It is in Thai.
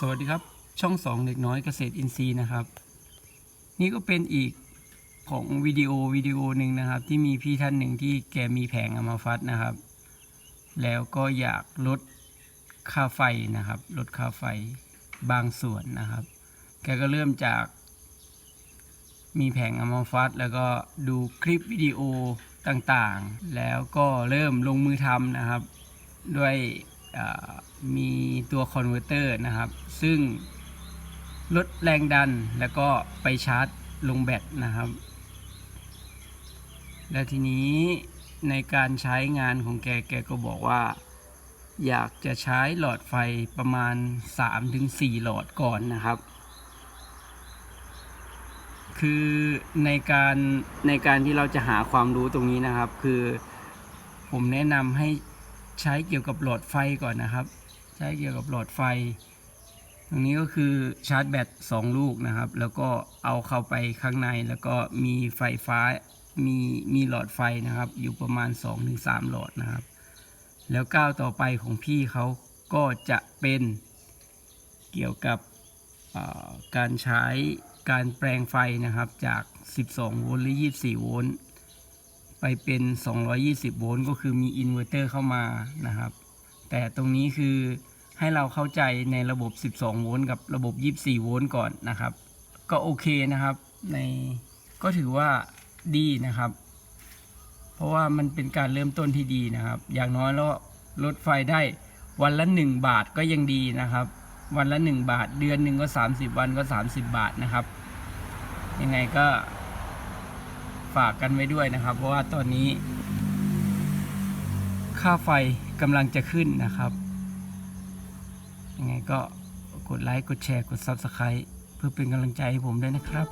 สวัสดีครับ ช่องสองเด็กน้อยเกษตรอินทรีย์นะครับ นี่ก็เป็นอีกของวิดีโอวิดีโอหนึ่งนะครับ ที่มีพี่ท่านหนึ่งที่แกมีแผงอะมาฟัดนะครับ แล้วก็อยากลดค่าไฟนะครับ ลดค่าไฟบางส่วนนะครับ แกก็เริ่มจาก มีแผงอะมาฟัดแล้วก็ดูคลิปวิดีโอต่างๆ แล้วก็เริ่มลงมือทำนะครับ ด้วย มีตัวคอนเวอร์เตอร์นะครับ ซึ่งลดแรงดันแล้วก็ไปชาร์จลงแบตนะครับ และทีนี้ในการใช้งานของแกแกก็บอกว่า อยากจะใช้หลอดไฟประมาณ 3-4 หลอดก่อนนะครับ คือในการในการที่เราจะหาความรู้ตรงนี้นะครับ คือผมแนะนำให้ ใช้เกี่ยวกับหลอดไฟก่อนนะครับ ใช้เกี่ยวกับหลอดไฟ ตรงนี้ก็คือชาร์จแบต2ลูกนะครับ แล้วก็เอาเข้าไปข้างในแล้วก็มีไฟฟ้ามีมีหลอดไฟนะครับ อยู่ประมาณ 2-3 หลอดนะครับ แล้วก้าวต่อไปของพี่เขาก็จะเป็นเกี่ยวกับการใช้การแปลงไฟนะครับจาก 12 โวลต์หรือ 24 โวลต์ ไปเป็น 220 โวลต์ก็คือมีอินเวอร์เตอร์เข้ามานะครับ แต่ตรงนี้คือให้เราเข้าใจในระบบ 12 โวลต์กับระบบ 24 โวลต์ก่อนนะครับ ก็โอเคนะครับในก็ถือว่าดีนะครับ เพราะว่ามันเป็นการเริ่มต้นที่ดีนะครับ อย่างน้อยแล้วลดไฟได้วันละ 1 บาทก็ยังดีนะครับ วันละ 1 บาท เดือนหนึ่งก็ 30 วันก็ 30 บาทนะครับ ยังไงก็ ฝากกันไว้ด้วยนะครับ เพราะว่าตอนนี้ ค่าไฟกำลังจะขึ้นนะครับ ยังไงก็กดไลค์ กดแชร์ กด Subscribe เพื่อเป็นกำลังใจให้ผมด้วยนะครับ